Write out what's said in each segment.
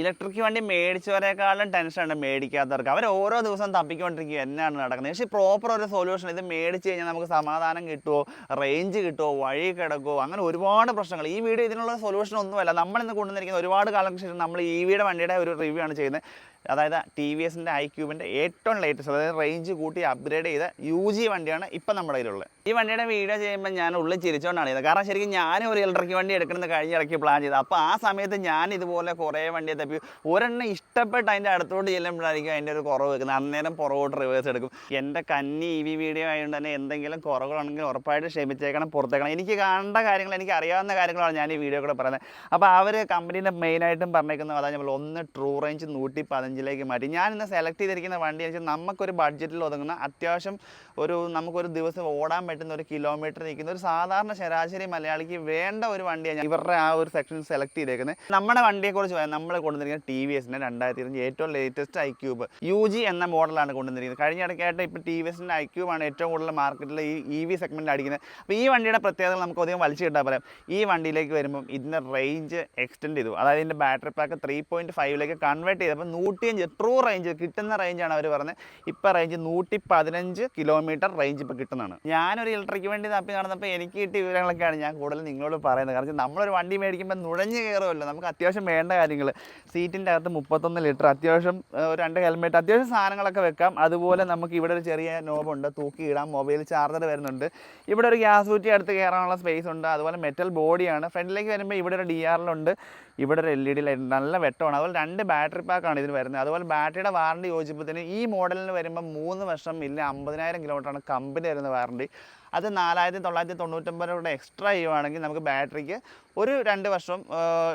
Electric വണ്ടി മേടിച്ചവരെക്കാളും ടെൻഷനാണ് മേടിക്കാത്തവർക്ക്. അവർ ഓരോ ദിവസം തപ്പിക്കൊണ്ടിരിക്കുക എന്നാണ് നടക്കുന്നത്. പക്ഷേ പ്രോപ്പർ ഒരു സൊല്യൂഷൻ ഇത് മേടിച്ച് കഴിഞ്ഞാൽ നമുക്ക് സമാധാനം കിട്ടുമോ റേഞ്ച് കിട്ടുമോ വഴി കിടക്കുമോ അങ്ങനെ ഒരുപാട് പ്രശ്നങ്ങൾ. ഈ വീഡിയോ ഇതിനുള്ള സൊല്യൂഷൻ ഒന്നുമല്ല. നമ്മൾ ഇന്ന് കൊണ്ടുവന്നിരിക്കുന്ന ഒരുപാട് കാലം ശേഷം നമ്മൾ ഈ വിയുടെ വണ്ടിയുടെ ഒരു റിവ്യൂ ആണ് ചെയ്യുന്നത്. അതായത് ടി വി എസിന്റെ ഐ ക്യൂബിന്റെ ഏറ്റവും ലേറ്റസ്റ്റ് അതായത് റേഞ്ച് കൂട്ടി അപ്ഗ്രേഡ് ചെയ്ത യു ജി വണ്ടിയാണ് ഇപ്പം നമ്മുടെ കയ്യിലുള്ളത്. ഈ വണ്ടിയുടെ വീഡിയോ ചെയ്യുമ്പോൾ ഞാൻ ഉള്ളിൽ ചിരിച്ചുകൊണ്ടാണ് ചെയ്തത്. കാരണം ശരിക്കും ഞാനും ഒരു ഇലക്ട്രിക് വണ്ടി എടുക്കണമെന്ന് കഴിഞ്ഞ ഇടയ്ക്ക് പ്ലാൻ ചെയ്തത്. അപ്പോൾ ആ സമയത്ത് ഞാൻ ഇതുപോലെ കുറേ വണ്ടിയെ തപ്പി. ഒരെണ്ണം ഇഷ്ടപ്പെട്ട് അതിന്റെ അടുത്തോട്ട് ചെല്ലുമ്പോഴായിരിക്കും അതിന്റെ ഒരു കുറവ് വെക്കുന്നത്. അന്നേരം പുറകോട്ട് റിവേഴ്സ് എടുക്കും. എന്റെ കന്നി ഇ വി വീഡിയോ ആയതുകൊണ്ട് തന്നെ എന്തെങ്കിലും കുറവുകളാണെങ്കിൽ ഉറപ്പായിട്ട് ക്ഷമിച്ചേക്കണം പുറത്തേക്കണം. എനിക്ക് കാണേണ്ട കാര്യങ്ങൾ എനിക്ക് അറിയാവുന്ന കാര്യങ്ങളാണ് ഞാൻ ഈ വീഡിയോ കൂടെ പറയുന്നത്. അപ്പോൾ അവർ കമ്പനീന്റെ മെയിനായിട്ടും പറഞ്ഞേക്കുന്നത് അതായത് നമ്മൾ ഒന്ന് ട്രൂ റേഞ്ച് നൂറ്റി പതിനഞ്ചിലേക്ക് മാറ്റി. ഞാൻ ഇന്ന് സെലക്ട് ചെയ്തിരിക്കുന്ന വണ്ടി എന്ന് വെച്ചാൽ നമുക്കൊരു ബഡ്ജറ്റിൽ ഒതുങ്ങുന്ന അത്യാവശ്യം ഒരു നമുക്കൊരു ദിവസം ഓടാൻ പറ്റുന്ന ഒരു കിലോമീറ്റർ നിൽക്കുന്ന ഒരു സാധാരണ ശരാശരി മലയാളിക്ക് വേണ്ട ഒരു വണ്ടിയാണ് ഇവരുടെ ആ ഒരു സെക്ഷൻ സെലക്ട് ചെയ്തേക്കുന്നത്. നമ്മുടെ വണ്ടിയെക്കുറിച്ച് പറയാം നമ്മൾ കൊണ്ടുവന്നിരിക്കുന്ന ടി വി എസിന്റെ രണ്ടായിരത്തി ഇരുപത്തി ഏറ്റവും latest I cube U G എന്ന മോഡലാണ് കൊണ്ടുവന്നിരിക്കുന്നത്. കഴിഞ്ഞ ഇടയ്ക്കായിട്ട് ഇപ്പോൾ ടി വി എസിന്റെ ഐ ക്യൂബാണ് ഏറ്റവും കൂടുതൽ മാർക്കറ്റിൽ ഈ ഇ വി സെഗ്മെന്റ് അടിക്കുന്നത്. അപ്പോൾ ഈ വണ്ടിയുടെ പ്രത്യേകത നമുക്ക് അധികം വലിച്ചു കിട്ടാൻ പറയാം. ഈ വണ്ടിയിലേക്ക് വരുമ്പം ഇതിന്റെ റേഞ്ച് എക്സ്റ്റെൻഡ് ചെയ്തു. അതായത് ഇതിന്റെ ബാറ്ററി പാക്ക് ത്രീ പോയിന്റ് ഫൈവിലേക്ക് കൺവേർട്ട് ചെയ്തപ്പോൾ നൂറ്റിയഞ്ച് ട്രൂ റേഞ്ച് കിട്ടുന്ന റേഞ്ചാണ് അവർ പറഞ്ഞത് ഇപ്പോൾ റേഞ്ച് നൂറ്റി പതിനഞ്ച് കിലോമീറ്റർ റേഞ്ച് ഇപ്പോൾ കിട്ടുന്നതാണ്. ഞാനൊരു ഇലക്ട്രിക്ക് വണ്ടി തപ്പി നടന്നപ്പോൾ എനിക്ക് കിട്ടിയ വിവരങ്ങളൊക്കെയാണ് ഞാൻ കൂടുതൽ നിങ്ങളോട് പറയുന്നത്. കാരണം നമ്മളൊരു വണ്ടി മേടിക്കുമ്പോൾ നുഴഞ്ഞ് കയറുമല്ലോ നമുക്ക് അത്യാവശ്യം വേണ്ട കാര്യങ്ങൾ സീറ്റിന്റെ അകത്ത് മുപ്പത്തൊന്ന് ലിറ്റർ അത്യാവശ്യം രണ്ട് ഹെൽമെറ്റ് അത്യാവശ്യം സാധനങ്ങളൊക്കെ വെക്കാം. അതുപോലെ നമുക്ക് ഇവിടെ ഒരു ചെറിയ നോബുണ്ട് തൂക്കി ഇടാം. മൊബൈൽ ചാർജർ വരുന്നുണ്ട്. ഇവിടെ ഒരു ഗ്യാസ് കുറ്റി അടുത്ത് കയറാനുള്ള സ്പേസ് ഉണ്ട്. അതുപോലെ മെറ്റൽ ബോഡിയാണ് ഫ്രണ്ടിലേക്ക് വരുമ്പോൾ ഇവിടെ ഒരു ഡി ആറിലുണ്ട് ഇവിടെ ഒരു എൽ ഇ ഡി ലൈറ്റ് നല്ല വെട്ടമാണ്. അതുപോലെ രണ്ട് ബാറ്ററി പാക്കാണ് ഇതിന് വരുന്നത്. അതുപോലെ ബാറ്ററിയുടെ വാറണ്ടി യോജിപ്പത്തിന് ഈ മോഡലിന് വരുമ്പോൾ മൂന്ന് വർഷം ഇല്ല അമ്പതിനായിരം കിലോമീറ്ററാണ് കമ്പനി വരുന്ന വാറണ്ടി അത് നാലായിരത്തി തൊള്ളായിരത്തി തൊണ്ണൂറ്റൊമ്പത് എക്സ്ട്രാ ചെയ്യുവാണെങ്കിൽ നമുക്ക് ബാറ്ററിക്ക് ഒരു രണ്ട് വർഷം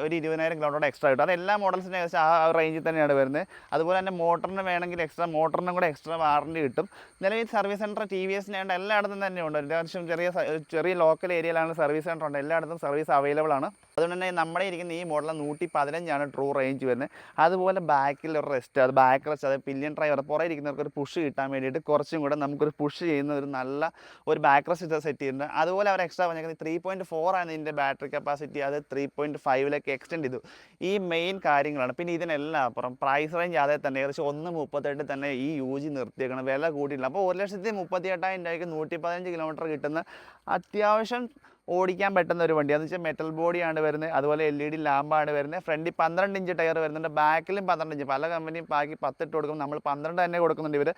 ഒരു ഇരുപതിനായിരം കിലോമീറ്റർ എക്സ്ട്രാ കിട്ടും. അത് എല്ലാ മോഡൽസിനും ഏകദേശം ആ റേഞ്ചിൽ തന്നെയാണ് വരുന്നത്. അതുപോലെ തന്നെ മോട്ടറിന് വേണമെങ്കിൽ എക്സ്ട്രാ മോട്ടറിനും കൂടെ എക്സ്ട്രാ വാറണ്ടി കിട്ടും. നിലവിൽ സർവീസ് സെന്റർ ടി വി എസിന് വേണ്ട എല്ലായിടത്തും തന്നെ ഉണ്ട്. അത്യാവശ്യം ചെറിയ ചെറിയ ലോക്കൽ ഏരിയയിലാണ് സർവീസ് സെന്റർ ഉണ്ട്. എല്ലായിടത്തും സർവീസ് അവൈലബിൾ ആണ്. അതുകൊണ്ട് തന്നെ നമ്മുടെ ഇരിക്കുന്ന ഈ മോഡൽ നൂറ്റി പതിനഞ്ചാണ് ട്രൂ റേഞ്ച് വരുന്നത്. അതുപോലെ ബാക്കിൽ ഒരു റെസ്റ്റ് അത് ബാക്ക് റെസ്റ്റ് അത് പില്ലിയൻ ഡ്രൈവർ പുറകെ ഇരിക്കുന്നവർക്ക് ഒരു പുഷ് കിട്ടാൻ വേണ്ടിയിട്ട് കുറച്ചും കൂടെ നമുക്കൊരു പുഷ് ചെയ്യുന്ന ഒരു നല്ല ഒരു ബാക്ക് റെസ്റ്റ് സെറ്റ് ചെയ്യുന്നുണ്ട് അതുപോലെ അവർ എക്സ്ട്രാ പറഞ്ഞിരിക്കുന്നത് ത്രീ പോയിന്റ് ഫോർ ആണ് ഇതിന്റെ ബാറ്ററി കപ്പാസിറ്റി അത് ത്രീ പോയിന്റ് ഫൈവിലേക്ക് എക്സ്റ്റെൻഡ് ചെയ്തു. ഈ മെയിൻ കാര്യങ്ങളാണ്. പിന്നെ ഇതിനെല്ലാം അപ്പുറം പ്രൈസ് റേഞ്ച് അതേ തന്നെ ഏകദേശം ഒന്ന് മുപ്പത്തെട്ട് തന്നെ ഈ യു ജി നിർത്തിയേക്കണം. വില കൂട്ടിയില്ല അപ്പോൾ ഒരു ലക്ഷത്തി മുപ്പത്തി എട്ടായിരം രൂപയ്ക്ക് നൂറ്റി പതിനഞ്ച് കിലോമീറ്റർ കിട്ടുന്ന അത്യാവശ്യം ഓടിക്കാൻ പറ്റുന്ന ഒരു വണ്ടി എന്ന് വെച്ചാൽ മെറ്റൽ ബോഡിയാണ് വരുന്നത് അതുപോലെ എൽ ഇ ഡി ലാമ്പാണ് വരുന്നത് ഫ്രണ്ടിൽ പന്ത്രണ്ട് ഇഞ്ച് ടയർ വരുന്നുണ്ട് ബാക്കിലും പന്ത്രണ്ട് ഇഞ്ച് പല കമ്പനിയും ബാക്കി പത്തിട്ട് കൊടുക്കും. നമ്മൾ പന്ത്രണ്ട് തന്നെ കൊടുക്കുന്നുണ്ട് ഇവർ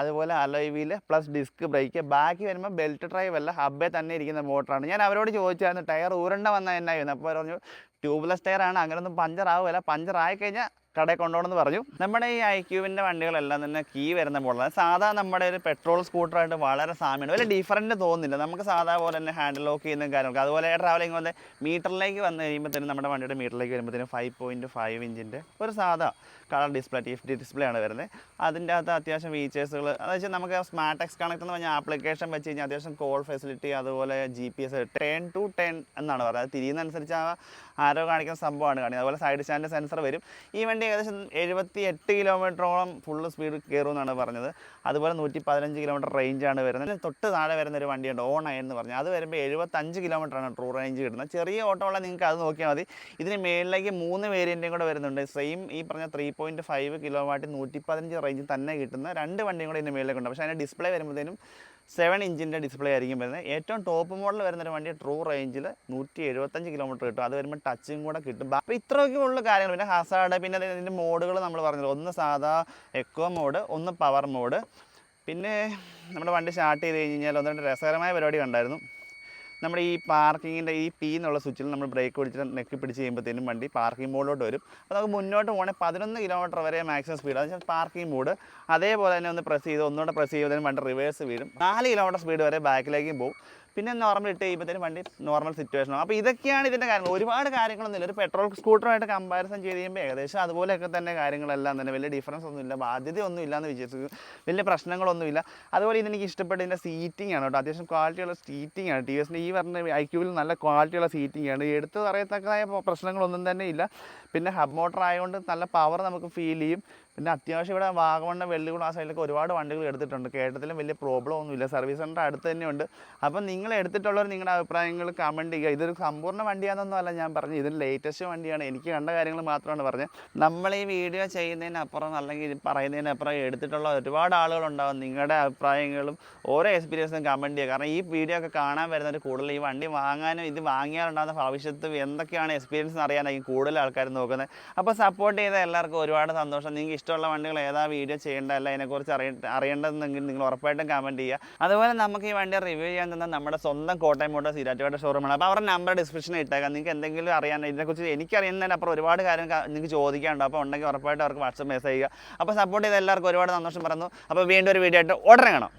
അതുപോലെ alloy wheel plus disc brake ബാക്കി വരുമ്പോൾ ബെൽറ്റ് ഡ്രൈവ് അല്ല ഹബ്ബേ തന്നെ ഇരിക്കുന്ന മോട്ടറാണ് ഞാൻ അവരോട് ചോദിച്ചായിരുന്നു ടയർ ഊരണ്ട വന്നാൽ എന്നായിരുന്നു അപ്പോൾ പറഞ്ഞു ട്യൂബ്ലെസ് ടയറാണ് അങ്ങനെയൊന്നും പഞ്ചർ ആവുമല്ല പഞ്ചർ ആയി കഴിഞ്ഞാൽ കടയിൽ കൊണ്ടുപോകണമെന്ന് പറഞ്ഞു. നമ്മുടെ ഈ ഐ ക്യൂവിന്റെ വണ്ടികളെല്ലാം തന്നെ കീ വരുന്ന മോഡലാണ് സാധാ നമ്മുടെ ഒരു പെട്രോൾ സ്കൂട്ടറായിട്ട് വളരെ സാമ്യമാണ്. വലിയ ഡിഫറന്റ് തോന്നുന്നില്ല. നമുക്ക് സാധാ പോലെ തന്നെ ഹാൻഡിൽ ലോക്ക് ചെയ്യുന്ന കാര്യങ്ങൾക്ക് അതുപോലെ ട്രാവലിംഗ് പോലെ മീറ്ററിലേക്ക് വന്ന് കഴിയുമ്പോഴത്തേനും നമ്മുടെ വണ്ടിയുടെ മീറ്ററിലേക്ക് വരുമ്പോഴത്തേനും ഫൈവ് പോയിന്റ് ഫൈവ് ഇഞ്ചിന്റെ ഒരു സാധാ കളർ ഡിസ്പ്ലേ ടി ഡിസ്പ്ലേ ആണ് വരുന്നത്. അതിന്റെ അകത്ത് അത്യാവശ്യം ഫീച്ചേഴ്സുകൾ അതെന്ന് വെച്ചാൽ നമുക്ക് സ്മാർട്ട് എക്സ് കണക്ട് എന്ന് പറഞ്ഞാൽ ആപ്ലിക്കേഷൻ വെച്ച് കഴിഞ്ഞാൽ അത്യാവശ്യം കോൾ ഫെസിലിറ്റി അതുപോലെ G P S ten to ten എന്നാണ് പറയുന്നത്. തിരിയുന്നതനുസരിച്ച് ആ ആരോ കാണിക്കുന്ന സംഭവമാണ് കാണിക്കുന്നത്. അതുപോലെ സൈഡ് സ്റ്റാൻഡ് സെൻസർ വരും. ഈ വണ്ടി ഏകദേശം എഴുപത്തി എട്ട് കിലോമീറ്ററോളം ഫുള്ള് സ്പീഡ് കയറുമെന്നാണ് പറഞ്ഞത്. അതുപോലെ നൂറ്റി പതിനഞ്ച് കിലോമീറ്റർ റേഞ്ചാണ് വരുന്നത്. തൊട്ട് താഴെ വരുന്ന ഒരു വണ്ടിയുണ്ട് ഓൺ എന്ന് പറഞ്ഞാൽ അത് വരുമ്പോൾ എഴുപത്തഞ്ച് കിലോമീറ്ററാണ് ട്രൂ റേഞ്ച് കിട്ടുന്നത്. ചെറിയ ഓട്ടോ ഉള്ള നിങ്ങൾക്ക് അത് നോക്കിയാൽ മതി. ഇതിന് മേളിലേക്ക് മൂന്ന് വേരിയന്റും കൂടെ വരുന്നുണ്ട്. സെയിം ഈ പറഞ്ഞ ത്രീ പോയിന്റ് ഫൈവ് കിലോ നൂറ്റി പതിനഞ്ച് റേഞ്ചിൽ തന്നെ കിട്ടുന്ന രണ്ട് വണ്ടിയും കൂടെ ഇതിന് മേളിലേക്കുണ്ട് പക്ഷേ അതിന്റെ ഡിസ്പ്ലേ വരുമ്പോഴത്തേനും സെവൻ ഇഞ്ചിന്റെ ഡിസ്പ്ലേ ആയിരിക്കും വരുന്നത്. ഏറ്റവും ടോപ്പ് മോഡൽ വരുന്ന ഒരു വണ്ടി ട്രൂ റേഞ്ചിൽ നൂറ്റി എഴുപത്തഞ്ച് കിലോമീറ്റർ കിട്ടും. അത് വരുമ്പോൾ ടച്ചും കൂടെ കിട്ടും. അപ്പോൾ ഇത്രയൊക്കെ ഉള്ള കാര്യങ്ങൾ. പിന്നെ ഹസാഡ് പിന്നെ ഇതിന്റെ മോഡുകൾ നമ്മൾ പറഞ്ഞത് ഒന്ന് സാധാ എക്കോ മോഡ് ഒന്ന് പവർ മോഡ് പിന്നെ നമ്മുടെ വണ്ടി സ്റ്റാർട്ട് ചെയ്ത് കഴിഞ്ഞ് കഴിഞ്ഞാൽ ഒന്ന് രണ്ട് രസകരമായ പരിപാടി കണ്ടായിരുന്നു. നമ്മുടെ ഈ പാർക്കിങ്ങിന്റെ ഈ പി എന്നുള്ള സ്വിച്ചിൽ നമ്മൾ ബ്രേക്ക് പിടിച്ചിട്ട് നെക്കി പിടിച്ച് കഴിയുമ്പോഴത്തേനും വണ്ടി പാർക്കിംഗ് മോഡിലോട്ട് വരും. അപ്പോൾ നമുക്ക് മുന്നോട്ട് പോകണേ പതിനൊന്ന് കിലോമീറ്റർ വരെ മാക്സിമം സ്പീഡ് അത് പാർക്കിംഗ് മോഡ് അതേപോലെ തന്നെ ഒന്ന് പ്രസ് ചെയ്ത് ഒന്നുകൂടെ പ്രസ് ചെയ്യുമ്പോഴത്തേനും വണ്ടി റിവേഴ്സ് വീഴും. നാല് കിലോമീറ്റർ സ്പീഡ് വരെ ബാക്കിലേക്കും പോകും പിന്നെ നോർമൽ ഇട്ട് കഴിയുമ്പോഴത്തേനും വണ്ടി നോർമൽ സിറ്റുവേഷൻ അപ്പോൾ ഇതൊക്കെയാണ് ഇതിന്റെ കാര്യങ്ങൾ. ഒരുപാട് കാര്യങ്ങളൊന്നുമില്ല. ഒരു പെട്രോൾ സ്കൂട്ടറുമായിട്ട് കമ്പാരിസൺ ചെയ്ത് കഴിയുമ്പോൾ ഏകദേശം അതുപോലെയൊക്കെ തന്നെ കാര്യങ്ങളെല്ലാം തന്നെ. വലിയ ഡിഫറൻസ് ഒന്നുമില്ല. ബാധ്യതയൊന്നും ഇല്ല എന്ന് വിചാരിച്ചു വലിയ പ്രശ്നങ്ങളൊന്നുമില്ല. അതുപോലെ ഇതെനിക്ക് ഇഷ്ടപ്പെട്ട ഇതിന്റെ സീറ്റിംഗ് ആണ് കേട്ടോ. അത്യാവശ്യം ക്വാളിറ്റിയുള്ള സീറ്റിംഗ് ആണ്. ടി എസിന്റെ ഈ പറഞ്ഞ ഐ ക്യൂവിൽ നല്ല ക്വാളിറ്റിയുള്ള സീറ്റിംഗ് ആണ്. എടുത്ത് പറയത്തക്കതായ പ്രശ്നങ്ങളൊന്നും തന്നെ ഇല്ല. പിന്നെ ഹബ് മോട്ടർ ആയതുകൊണ്ട് നല്ല പവർ നമുക്ക് ഫീൽ ചെയ്യും. പിന്നെ അത്യാവശ്യം ഇവിടെ വാഗമണ്ണ വെള്ളിക്കുളം ആ സൈഡിലൊക്കെ ഒരുപാട് വണ്ടികൾ എടുത്തിട്ടുണ്ട്. കേട്ടത്തിലും വലിയ പ്രോബ്ലം ഒന്നുമില്ല സർവീസ് സെന്റർ അടുത്ത് തന്നെയുണ്ട്. അപ്പം നിങ്ങൾ എടുത്തിട്ടുള്ളവർ നിങ്ങളുടെ അഭിപ്രായങ്ങൾ കമന്റ് ചെയ്യുക. ഇതൊരു സമ്പൂർണ വണ്ടിയാണെന്നൊന്നും അല്ല ഞാൻ പറഞ്ഞു ഇതിന് ലേറ്റസ്റ്റ് വണ്ടിയാണ്. എനിക്ക് കണ്ട കാര്യങ്ങൾ മാത്രമാണ് പറഞ്ഞത്. നമ്മൾ ഈ വീഡിയോ ചെയ്യുന്നതിനപ്പുറം അല്ലെങ്കിൽ പറയുന്നതിനപ്പുറം എടുത്തിട്ടുള്ള ഒരുപാട് ആളുകളുണ്ടാവും. നിങ്ങളുടെ അഭിപ്രായങ്ങളും ഓരോ എക്സ്പീരിയൻസും കമന്റ് ചെയ്യുക. കാരണം ഈ വീഡിയോ ഒക്കെ കാണാൻ വരുന്നവർ കൂടുതൽ ഈ വണ്ടി വാങ്ങാനും ഇത് വാങ്ങിയാലുണ്ടാകുന്ന ഭവിഷ്യത്ത് എന്തൊക്കെയാണ് എക്സ്പീരിയൻസ് എന്ന് അറിയാനായിരിക്കും കൂടുതൽ ആൾക്കാർ നോക്കുന്നത്. അപ്പോൾ സപ്പോർട്ട് ചെയ്ത എല്ലാവർക്കും ഒരുപാട് സന്തോഷം. നിങ്ങൾക്ക് ഇഷ്ടമുള്ള വണ്ടികൾ ഏതാ വീഡിയോ ചെയ്യേണ്ട അല്ല അതിനെക്കുറിച്ച് അറിയ അറിയേണ്ടതെന്നെങ്കിൽ നിങ്ങൾ ഉറപ്പായിട്ടും കമന്റ് ചെയ്യുക. അതുപോലെ നമുക്ക് ഈ വണ്ടി റിവ്യൂ ചെയ്യാൻ തന്നെ നമ്മുടെ സ്വന്തം കോട്ടയം മോട്ടോ ഇരാറ്റുപേട്ട ഷോറൂമാണ് അപ്പോൾ അവരുടെ നമ്പർ ഡിസ്ക്രിപ്ഷനിൽ ഇട്ടേക്കാം. നിങ്ങൾക്ക് എന്തെങ്കിലും അറിയാൻ ഇതിനെക്കുറിച്ച് എനിക്കറിയുന്നതിന് അപ്പോൾ ഒരുപാട് കാര്യം നിങ്ങൾക്ക് ചോദിക്കാനുണ്ട്. അപ്പോൾ ഉണ്ടെങ്കിൽ ഉറപ്പായിട്ട് അവർക്ക് വാട്സപ്പ് മെസ്സേജ് ചെയ്യുക. അപ്പോൾ സപ്പോർട്ട് ചെയ്ത എല്ലാവർക്കും ഒരുപാട് സന്തോഷം പറഞ്ഞു. അപ്പോൾ വീണ്ടും ഒരു വീഡിയോ ആയിട്ട് ഉടനെ കാണാം.